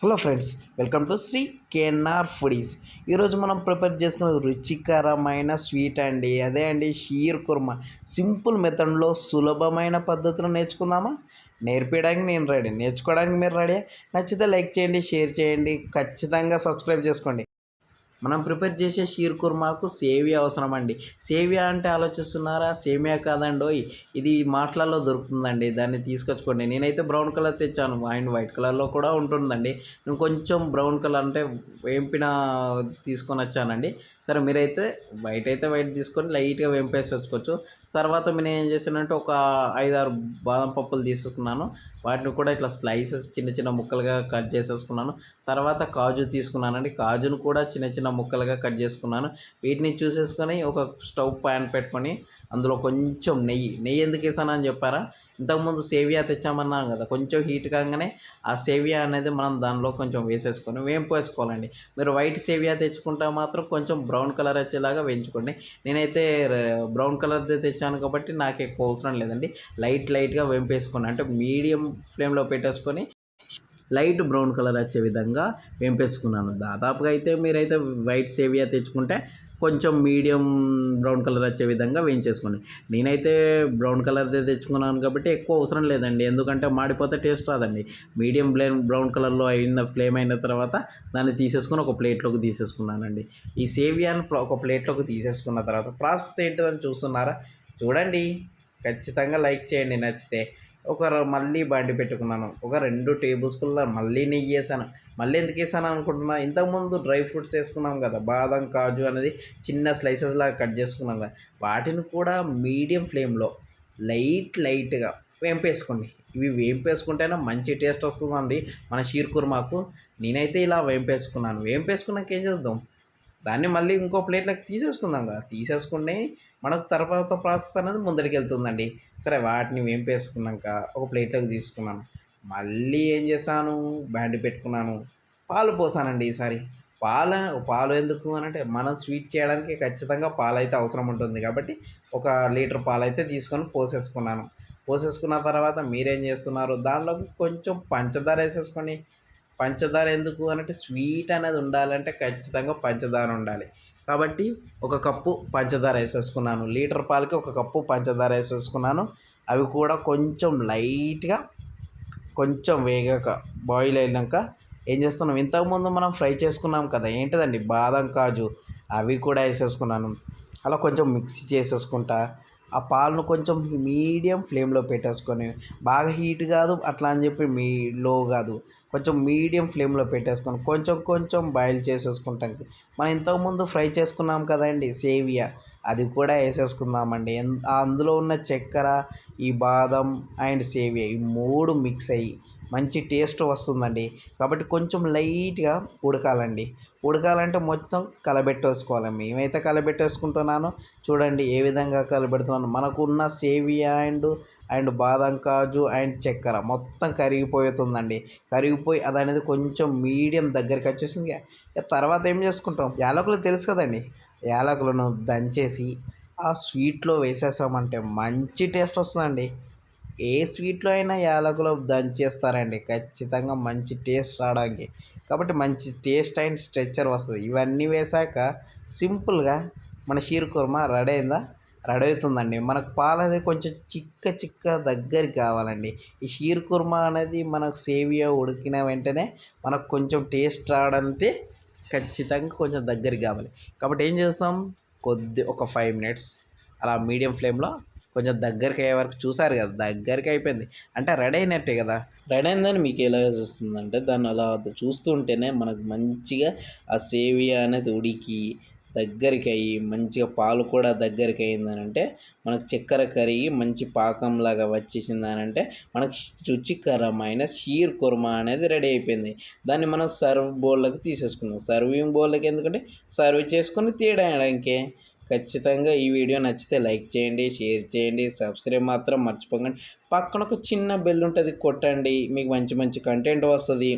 Hello friends welcome to Shri KNR foodies. ఈరోజు మనం prepare చేసుకున్న రుచికరమైన స్వీట్ అండి. అదే అండి షీర్ కుర్మా. సింపుల్ మెథడ్లో సులభమైన పద్ధతిలో నేర్చుకుందామా? నేర్పించడానికి నేను రెడీ. నేర్చుకోవడానికి మీరు రెడీ? నచ్చితే లైక్ చేయండి షేర్ చేయండి. ఖచ్చితంగా సబ్స్క్రైబ్ చేసుకోండి. మనం ప్రిపేర్ చేసే షీర్ కుర్మాకు సేవియా అవసరం అండి సేవియా అంటే ఆలోచిస్తున్నారా? సేమియా కాదండోయ్ ఇది మాటలలో దొరుకుతుందండి. దాన్ని తీసుకొచ్చుకోండి. నేనైతే బ్రౌన్ కలర్ తెచ్చాను. అండ్ వైట్ కలర్లో కూడా ఉంటుందండి. నేను కొంచెం బ్రౌన్ కలర్ అంటే వేంపిన తీసుకొని వచ్చానండి. సరే మీరైతే వైట్ అయితే వైట్ తీసుకొని లైట్గా వేంపేసి వచ్చుకోవచ్చు. తర్వాత నేను ఏం చేశానంటే ఒక ఐదారు బాదం పప్పులు తీసుకున్నాను. వాటిని కూడా ఇట్లా స్లైసెస్ చిన్న చిన్న ముక్కలుగా కట్ చేసేసుకున్నాను. తర్వాత కాజు తీసుకున్నానండి. కాజును కూడా చిన్న చిన్న ముక్కలుగా కట్ చేసుకున్నాను. వీటిని చూసేసుకొని ఒక స్టవ్ ప్యాన్ పెట్టుకొని అందులో కొంచెం నెయ్యి నెయ్యి ఎందుకు వేసానని చెప్పారా? ఇంతకుముందు సేవియా తెచ్చామన్నాను కదా కొంచెం హీట్ కాగానే ఆ సేవియా అనేది మనం దానిలో కొంచెం వేసేసుకొని వేంపు వేసుకోవాలండి. మీరు వైట్ సేవియా తెచ్చుకుంటే మాత్రం కొంచెం బ్రౌన్ కలర్ వచ్చేలాగా వేయించుకోండి. నేనైతే బ్రౌన్ కలర్ది తెచ్చాను కాబట్టి నాకు ఎక్కువ అవసరం లేదండి. లైట్ లైట్గా వేంపేసుకున్నాను అంటే మీడియం ఫ్లేమ్లో పెట్టేసుకొని లైట్ బ్రౌన్ కలర్ వచ్చే విధంగా వేంపేసుకున్నాను. దాదాపుగా అయితే మీరైతే వైట్ సేవియా తెచ్చుకుంటే కొంచెం మీడియం బ్రౌన్ కలర్ వచ్చే విధంగా వేయించేసుకోండి. నేనైతే బ్రౌన్ కలర్దే తెచ్చుకున్నాను కాబట్టి ఎక్కువ అవసరం లేదండి. ఎందుకంటే మాడిపోతే టేస్ట్ రాదండి. మీడియం బ్లేమ్ బ్రౌన్ కలర్లో అయిన ఫ్లేమ్ అయిన తర్వాత దాన్ని తీసేసుకొని ఒక ప్లేట్లోకి తీసేసుకున్నానండి. ఈ సేవియాని ఒక ప్లేట్లోకి తీసేసుకున్న తర్వాత ప్రాసెస్ ఏంటిదని చూస్తున్నారా? చూడండి. ఖచ్చితంగా లైక్ చేయండి. నచ్చితే ఒక మళ్ళీ బండి పెట్టుకున్నాను. ఒక రెండు టేబుల్ స్పూన్ల మళ్ళీ నెయ్యి వేసాను. మళ్ళీ ఎందుకు వేసాను అనుకుంటున్నా? ఇంతకుముందు డ్రై ఫ్రూట్స్ వేసుకున్నాం కదా బాదం కాజు అనేది చిన్న స్లైసెస్ లాగా కట్ చేసుకున్నాం కదా వాటిని కూడా మీడియం ఫ్లేమ్లో లైట్ లైట్గా వేంపేసుకోండి. ఇవి వేంపేసుకుంటేనే మంచి టేస్ట్ వస్తుందండి మన షీర్ కుర్మాకు. నేనైతే ఇలా వేంపేసుకున్నాను. వేంపేసుకున్నాక ఏం చేద్దాం? దాన్ని మళ్ళీ ఇంకో ప్లేట్లోకి తీసేసుకుందాం కదా. తీసేసుకుని మనకు తర్వాత ప్రాసెస్ అనేది ముందరికి వెళ్తుందండి సరే వాటిని వేంపేసుకున్నాక ఒక ప్లేట్లోకి తీసుకున్నాను. మళ్ళీ ఏం చేశాను? బ్యాండ్ పెట్టుకున్నాను. పాలు పోసానండి ఈసారి. పాల పాలు ఎందుకు అని అంటే మనం స్వీట్ చేయడానికి ఖచ్చితంగా పాలు అయితే అవసరం ఉంటుంది కాబట్టి ఒక లీటర్ పాలు అయితే తీసుకొని పోసేసుకున్నాను. పోసేసుకున్న తర్వాత మీరేం చేస్తున్నారు? దానిలోకి కొంచెం పంచదార వేసేసుకొని పంచదార ఎందుకు అనంటే స్వీట్ అనేది ఉండాలంటే ఖచ్చితంగా పంచదార ఉండాలి. కాబట్టి ఒక కప్పు పంచదార వేసేసుకున్నాను. లీటర్ పాలకి ఒక కప్పు పంచదార వేసేసుకున్నాను. అవి కూడా కొంచెం లైట్గా కొంచెం వేగాక బాయిల్ అయినాక ఏం చేస్తున్నాం? ఇంతకుముందు మనం ఫ్రై చేసుకున్నాం కదా ఏంటిదండి? బాదం కాజు అవి కూడా వేసేసుకున్నాను. అలా కొంచెం మిక్స్ చేసేసుకుంటా ఆ పాలను కొంచెం మీడియం ఫ్లేమ్లో పెట్టేసుకొని బాగా హీట్ కాదు అట్లా అని చెప్పి మీ లో కాదు కొంచెం మీడియం ఫ్లేమ్లో పెట్టేసుకొని కొంచెం కొంచెం బాయిల్ చేసేసుకుంటాం. మనం ఇంతకుముందు ఫ్రై చేసుకున్నాం కదండి సేవియా అది కూడా వేసేసుకుందామండి. అందులో ఉన్న చక్కెర ఈ బాదం అండ్ సేవియా ఈ మూడు మిక్స్ అయ్యి మంచి టేస్ట్ వస్తుందండి. కాబట్టి కొంచెం లైట్గా ఉడకాలండి. ఉడకాలంటే మొత్తం కలబెట్టేసుకోవాలి. మేమైతే కలబెట్టేసుకుంటున్నాను చూడండి ఏ విధంగా కలబెడుతున్నాను. మనకున్న సేవియా అండ్ అండ్ బాదం కాజు అండ్ చక్కెర మొత్తం కరిగిపోతుందండి. కరిగిపోయి అది అనేది కొంచెం మీడియం దగ్గరికి వచ్చేసింది. తర్వాత ఏం చేసుకుంటాం? యాలకులు తెలుసు కదండి. యాలకులను దంచేసి ఆ స్వీట్లో వేసేసామంటే మంచి టేస్ట్ వస్తుందండి. ఏ స్వీట్లో అయినా యాలకులు దంచేస్తారండి. ఖచ్చితంగా మంచి టేస్ట్ రావడానికి. కాబట్టి మంచి టేస్ట్ అండ్ స్ట్రెచ్చర్ వస్తుంది. ఇవన్నీ వేసాక సింపుల్గా మన షీర్ కుర్మా రెడీ అయిందా? రెడీ అవుతుందండి. మనకు పాలు అనేది కొంచెం చిక్క చిక్క దగ్గరికి కావాలండి. ఈ షీర్ కుర్మా అనేది మనకు సేవియా ఉడికిన వెంటనే మనకు కొంచెం టేస్ట్ రావడానికి ఖచ్చితంగా కొంచెం దగ్గరికి కావాలి. కాబట్టి ఏం చేస్తాం? కొద్ది ఒక ఫైవ్ మినిట్స్ అలా మీడియం ఫ్లేమ్లో కొంచెం దగ్గరికి అయ్యే వరకు చూసారు కదా దగ్గరికి అయిపోయింది. అంటే రెడీ అయినట్టే కదా. రెడీ అయిందని మీకు ఎలా చూస్తుందంటే దాన్ని అలా చూస్తుంటేనే మనకు మంచిగా ఆ సేవియా అనేది ఉడికి దగ్గరికి అయ్యి మంచిగా పాలు కూడా దగ్గరికి అయిందనంటే మనకు చక్కెర కరిగి మంచి పాకంలాగా వచ్చేసిందనంటే మనకి రుచికరమైన షీర్ కుర్మా అనేది రెడీ అయిపోయింది. దాన్ని మనం సర్వ్ బౌల్లోకి తీసేసుకుందాం. సర్వింగ్ బౌల్లోకి ఎందుకంటే సర్వ్ చేసుకొని తీయడానికి ఖచ్చితంగా ఈ వీడియో నచ్చితే లైక్ చేయండి షేర్ చేయండి సబ్స్క్రైబ్ మాత్రం మర్చిపోకండి. పక్కన ఒక చిన్న బెల్ ఉంటుంది కొట్టండి. మీకు మంచి మంచి కంటెంట్ వస్తుంది.